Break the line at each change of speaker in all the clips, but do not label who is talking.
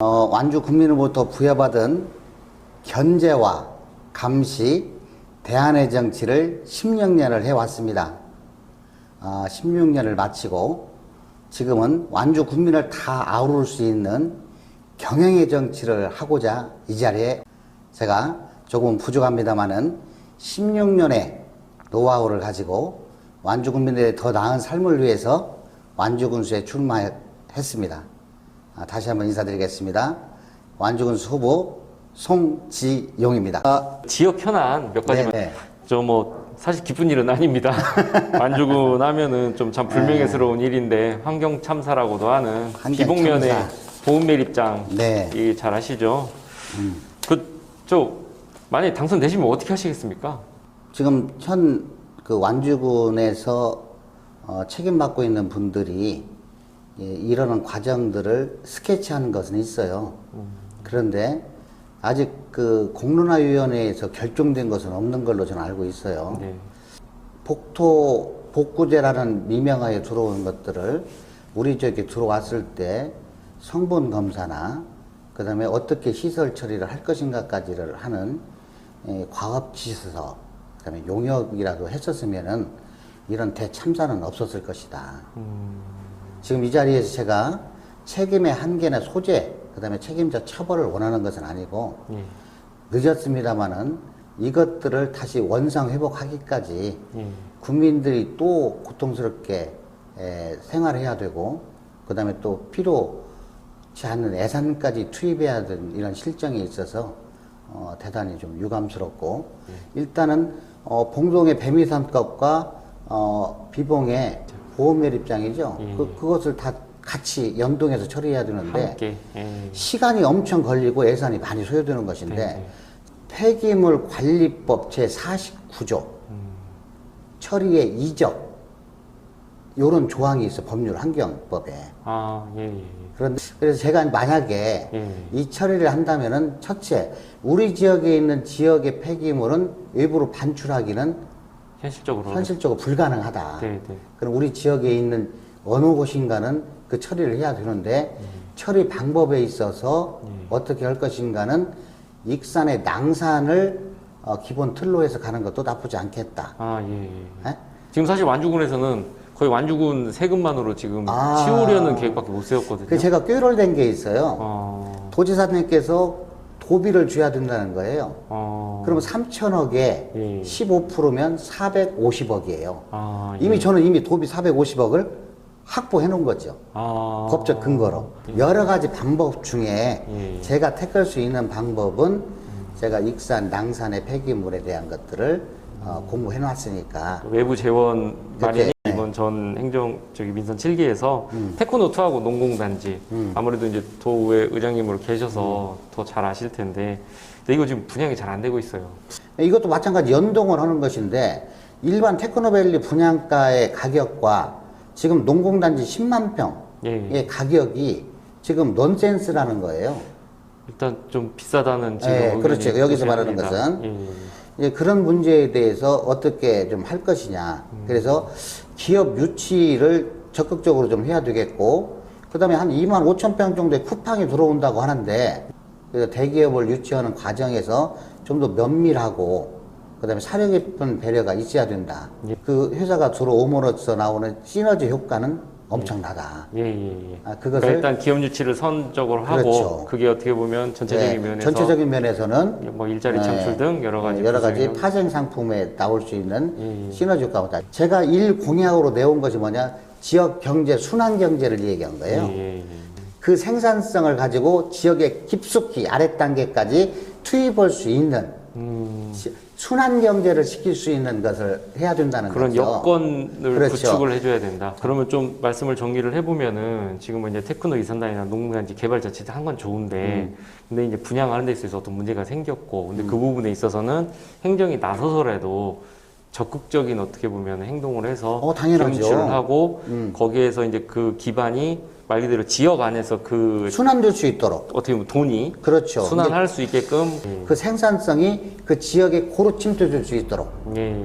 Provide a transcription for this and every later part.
어, 완주 국민으로부터 부여받은 견제와 감시, 대안의 정치를 16년을 해왔습니다. 어, 16년을 마치고 지금은 완주 국민을 다 아우를 수 있는 경영의 정치를 하고자 이 자리에 제가 조금 부족합니다만은 16년의 노하우를 가지고 완주 국민들의 더 나은 삶을 위해서 완주 군수에 출마했습니다. 아, 다시 한번 인사드리겠습니다. 완주군수 후보 송지용입니다. 아,
지역 현안 몇 가지만
네, 네.
저뭐 사실 기쁜 일은 아닙니다. 완주군 하면은 좀 참 불명예스러운 일인데 환경 참사라고도 하는
환경 참사.
보험 매립장
네. 음.
이잘 아시죠? 그저 만약에 당선되시면 어떻게 하시겠습니까?
지금 현 그 완주군에서 어, 책임받고 있는 분들이 예, 이러는 과정들을 스케치하는 것은 있어요. 그런데 아직 그 공론화위원회에서 결정된 것은 없는 걸로 저는 알고 있어요.
네.
복토 복구제라는 미명하에 들어온 것들을 우리 지역에 들어왔을 때 성분 검사나 그 다음에 어떻게 시설 처리를 할 것인가까지를 하는 에, 과업 지서 그 다음에 용역이라도 했었으면은 이런 대참사는 없었을 것이다. 지금 이 자리에서 제가 책임의 한계나 소재 그 다음에 책임자 처벌을 원하는 것은 아니고
예.
늦었습니다마는 이것들을 다시 원상 회복하기까지
예.
국민들이 또 고통스럽게 에, 생활해야 되고 그 다음에 또 필요치 않는 예산까지 투입해야 되는 이런 실정이 있어서 어, 대단히 좀 유감스럽고 일단은 어, 봉동의 배미산법과 어, 비봉의 보험멸 입장이죠.
예.
그, 그것을 다 같이 연동해서 처리해야 되는데
예.
시간이 엄청 걸리고 예산이 많이 소요되는 것인데
네, 네.
폐기물 관리법 제 49조
음.
처리의 이적 요런 조항이 있어 법률 환경법에
아 예. 예.
그런데 그래서 제가 만약에
예.
이 처리를 한다면은 첫째 우리 지역에 있는 지역의 폐기물은 일부러 반출하기는
현실적으로
현실적으로 불가능하다.
네, 네.
그럼 우리 지역에 있는 어느 곳인가는 그 처리를 해야 되는데 처리 방법에 있어서 어떻게 할 것인가는 익산의 낭산을 어, 기본 틀로 해서 가는 것도 나쁘지 않겠다.
아 예. 예.
예?
지금 사실 완주군에서는 거의 완주군 세금만으로 지금
아.
치우려는 계획밖에 못 세웠거든요.
그 제가 꾀롤된 게 있어요.
어,
도지사님께서 도비를 줘야 된다는 거예요.
어,
그러면 3천억에
예.
15%면 450억이에요.
아, 예.
이미 저는 이미 도비 450억을 확보해 놓은 거죠.
아,
법적 근거로 여러 가지 방법 중에
예.
제가 택할 수 있는 방법은 제가 익산 낭산의 폐기물에 대한 것들을 어, 공부해 놨으니까
외부 재원 마련이
네.
이번 전 행정 저기 민선 7기에서
음.
테크노트하고 농공단지 아무래도 이제 도의 의장님으로 계셔서
음.
더잘 아실 텐데 근데 이거 지금 분양이 잘 안 되고 있어요.
이것도 마찬가지 연동을 하는 것인데 일반 테크노밸리 분양가의 가격과 지금 농공단지 10만 평의
예.
가격이 지금 넌센스라는 거예요.
일단 좀 비싸다는 지금
예, 그렇죠. 여기서 말하는. 것은
예, 예.
이제 그런 문제에 대해서 어떻게 좀 할 것이냐. 그래서 기업 유치를 적극적으로 좀 해야 되겠고, 그 다음에 한 2만 5천 평 정도의 쿠팡이 들어온다고 하는데, 그 대기업을 유치하는 과정에서 좀 더 면밀하고, 그 다음에 사려 깊은 배려가 있어야 된다. 그 회사가 들어옴으로써 나오는 시너지 효과는 엄청나다.
예, 예, 예.
아,
그러니까
그것을
일단 기업 유치를 선적으로 하고
그렇죠.
그게 어떻게 보면 전체적인
네,
면에서
전체적인 면에서는
뭐 일자리
네,
창출 등 여러 가지
네, 여러 가지 파생 상품에 나올 수 있는
예, 예.
시너지 효과가 제가 일 공약으로 내온 것이 뭐냐 지역 경제 순환 경제를 얘기한 거예요.
예.
그 생산성을 가지고 지역의 깊숙이 아래 단계까지 투입할 수 있는
음,
시- 순환 경제를 시킬 수 있는 것을 해야 된다는
그런
거죠.
여건을
그렇죠.
구축을 해줘야 된다. 그러면 좀 말씀을 정리를 해보면은 지금은 이제 테크노 이산단이나 농공단지 개발 자체도 한 건 좋은데
음.
근데 이제 분양하는 데 있어서 어떤 문제가 생겼고 근데 그 부분에 있어서는 행정이 나서서라도 적극적인 어떻게 보면 행동을 해서
어, 당연하죠.
하고
음.
거기에서 이제 그 기반이 말 그대로 지역 안에서 그
순환될 수 있도록.
어떻게 보면 돈이
그렇죠.
순환할 수 있게끔
그 생산성이 그 지역에 고루 침투될 수 있도록.
예.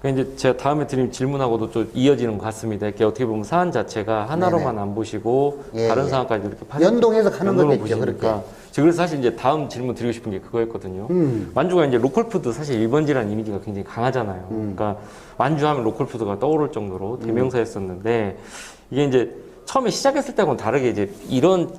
그 이제 제가 다음에 드린 질문하고도 좀 이어지는 것 같습니다. 이렇게 어떻게 보면 사안 자체가 하나로만 안 보시고
예,
다른
예.
사안까지 이렇게 파생-
연동해서 가는
연동을
거겠죠,
보시니까.
그렇게.
저 그래서 사실 이제 다음 질문 드리고 싶은 게 그거였거든요.
음.
완주가 이제 로컬푸드 사실 일번지라는 이미지가 굉장히 강하잖아요.
음.
그러니까 완주하면 로컬푸드가 떠오를 정도로 대명사였었는데 이게 이제 처음에 시작했을 때하고는 다르게 이제 이런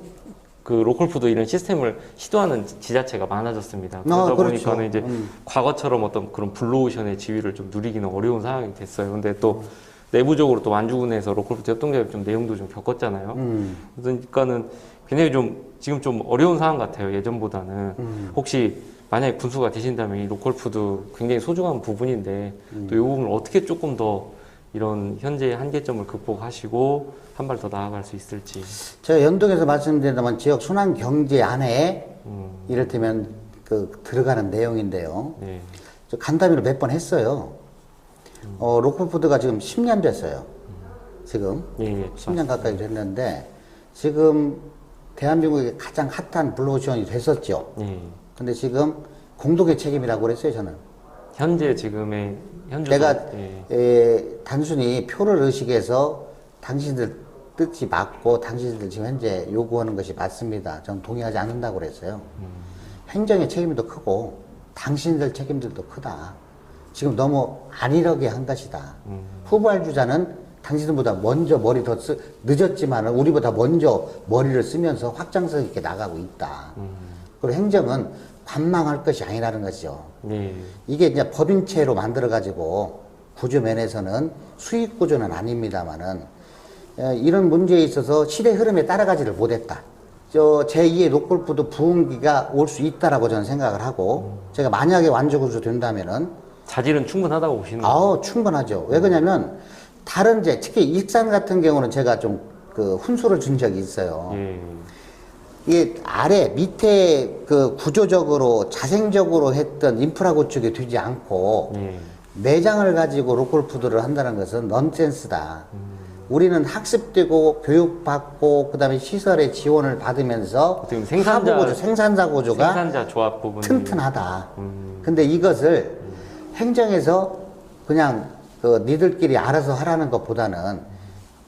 그 로컬푸드 이런 시스템을 시도하는 지자체가 많아졌습니다. 그러다
아, 그렇죠.
보니까는 이제
음.
과거처럼 어떤 그런 블루오션의 지위를 좀 누리기는 어려운 상황이 됐어요. 근데 또 내부적으로 또 완주군에서 로컬푸드 협동조합 좀 내용도 좀 겪었잖아요.
음.
그러니까는 굉장히 좀 지금 좀 어려운 상황 같아요. 예전보다는
음.
혹시 만약에 군수가 되신다면 이 로컬푸드 굉장히 소중한 부분인데
음.
또이 부분을 어떻게 조금 더 이런 현재의 한계점을 극복하시고 한 발 더 나아갈 수 있을지.
제가 연동해서 말씀드린다면 지역 순환 경제 안에
음,
이를테면 그 들어가는 내용인데요.
네.
저 간담회를 몇 번 했어요. 어, 로컬푸드가 지금 10년 됐어요. 지금.
예, 예.
10년 가까이 됐는데 지금 대한민국의 가장 핫한 블루오션이 됐었죠.
예.
근데 지금 공동의 책임이라고 그랬어요, 저는.
현재 지금의 현재
내가
예.
에, 단순히 표를 의식해서 당신들 뜻이 맞고 당신들 지금 현재 요구하는 것이 맞습니다. 저는 동의하지 않는다고 그랬어요. 행정의 책임도 크고 당신들 책임들도 크다. 지금 너무 안일하게 한 것이다. 후보할 주자는 당신들보다 먼저 머리 더 쓰, 늦었지만 우리보다 먼저 머리를 쓰면서 확장성 있게 나가고 있다. 그리고 행정은 관망할 것이 아니라는 것이죠.
예.
이게 이제 법인체로 만들어가지고 구조 면에서는 수익 구조는 아닙니다만은 에, 이런 문제에 있어서 시대 흐름에 따라가지를 못했다. 저 제2의 노골푸드 부흥기가 올 수 있다라고 저는 생각을 하고 제가 만약에 완전 구조 된다면은
자질은 충분하다고 보시는 거예요.
아우 충분하죠. 왜 그러냐면 다른 제 특히 익산 같은 경우는 제가 좀 그 훈수를 준 적이 있어요.
예.
이게 아래 밑에 그 구조적으로 자생적으로 했던 인프라 구축이 되지 않고
예.
매장을 가지고 로컬 푸드를 한다는 것은 넌센스다. 우리는 학습되고 교육받고 그다음에 시설의 지원을 받으면서
생산자-
구조, 생산자 구조가
생산자 조합 부분이
튼튼하다.
음.
근데 이것을 행정에서 그냥 그 니들끼리 알아서 하라는 것보다는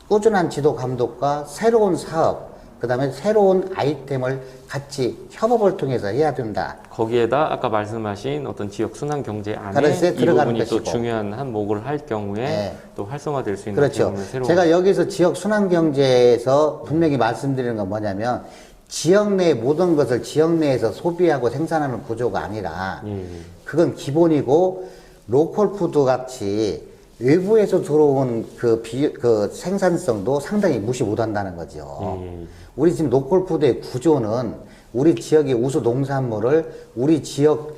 꾸준한 지도 감독과 새로운 사업, 그 다음에 새로운 아이템을 같이 협업을 통해서 해야 된다.
거기에다 아까 말씀하신 어떤 지역 순환 경제 안에 이
들어가는
부분이 또
것이고.
중요한 한 목을 할 경우에
네.
또 활성화될 수 있는
그렇죠.
새로운
제가 여기서 지역 순환 경제에서 분명히 말씀드리는 건 뭐냐면 지역 내 모든 것을 지역 내에서 소비하고 생산하는 구조가 아니라
예.
그건 기본이고 로컬 푸드 같이 외부에서 들어온 그, 비, 그 생산성도 상당히 무시 못 한다는 거죠.
예.
우리 지금 로컬 푸드의 구조는 우리 지역의 우수 농산물을 우리 지역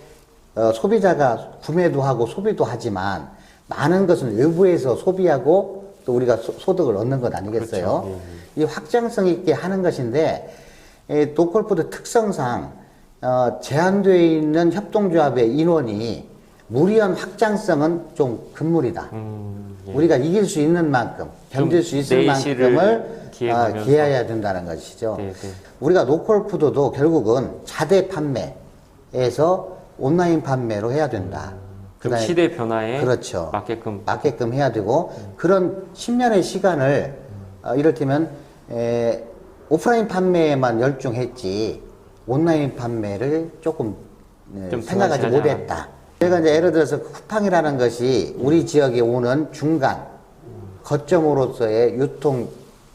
어, 소비자가 구매도 하고 소비도 하지만 많은 것은 외부에서 소비하고 또 우리가 소, 득을 얻는 것 아니겠어요?
그렇죠.
이 확장성 있게 하는 것인데 이 로컬 푸드 특성상 어, 제한되어 있는 협동조합의 인원이 무리한 확장성은 좀 금물이다.
음, 예.
우리가 이길 수 있는 만큼, 견딜 수 있을 만큼을. 어, 기해야 된다는 것이죠.
네, 네.
우리가 로컬 푸드도 결국은 자대 판매에서 온라인 판매로 해야 된다.
좀
그다음에
시대 변화에
그렇죠.
맞게끔
맞게끔 해야 되고 그런 10년의 시간을 어, 이를테면 에, 오프라인 판매에만 열중했지 온라인 판매를 조금 네,
좀
생각하지 못했다. 제가 이제 예를 들어서 그 쿠팡이라는 것이 우리 지역에 오는 중간 거점으로서의 유통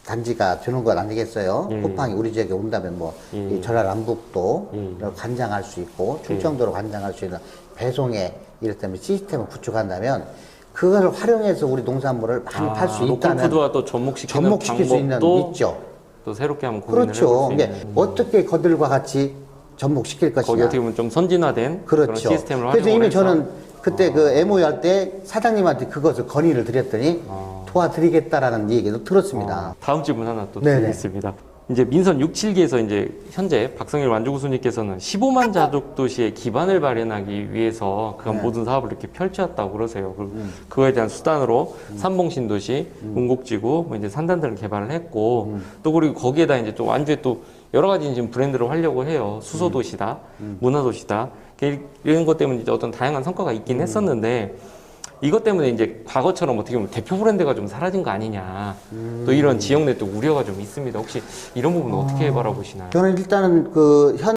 단지가 되는 것 아니겠어요?
예.
쿠팡이 우리 지역에 온다면 뭐
예.
이 전라남북도
예.
이걸 관장할 수 있고 충청도로 관장할 수 있는 배송에 이를테면 시스템을 구축한다면 그걸 활용해서 우리 농산물을 많이 팔수
아,
있다는
푸드와 또 접목시키는
접목시킬 수 있는
방법도
있죠.
또 새롭게 한번 고민을
그렇죠.
해볼 수
이게
있는
어떻게 그들과 같이 접목시킬
거기
것이냐.
어떻게 보면 좀 선진화된
그렇죠.
시스템을
그래서 이미
해서
저는 그때 그 MOU 할 때 사장님한테 그것을 건의를 드렸더니
아.
도와드리겠다라는 얘기도 들었습니다.
어, 다음 질문 하나 또
네네.
드리겠습니다. 이제 민선 6, 7기에서 이제 현재 박성일 완주구수님께서는 15만 자족 도시의 기반을 마련하기 위해서 그간
네.
모든 사업을 이렇게 펼쳤다고 그러세요. 그리고 그거에 대한 수단으로 삼봉 신도시, 운곡지구, 뭐 이제 산단들을 개발을 했고 또 그리고 거기에다 이제 또 완주에 또 여러 가지 지금 브랜드를 하려고 해요. 수소 도시다, 문화 도시다 이런 것 때문에 이제 어떤 다양한 성과가 있긴 했었는데 이것 때문에 이제 과거처럼 어떻게 보면 대표 브랜드가 좀 사라진 거 아니냐. 또 이런 지역 내 또 우려가 좀 있습니다. 혹시 이런 부분 은 어떻게 바라보시나요?
저는 일단은 그 현,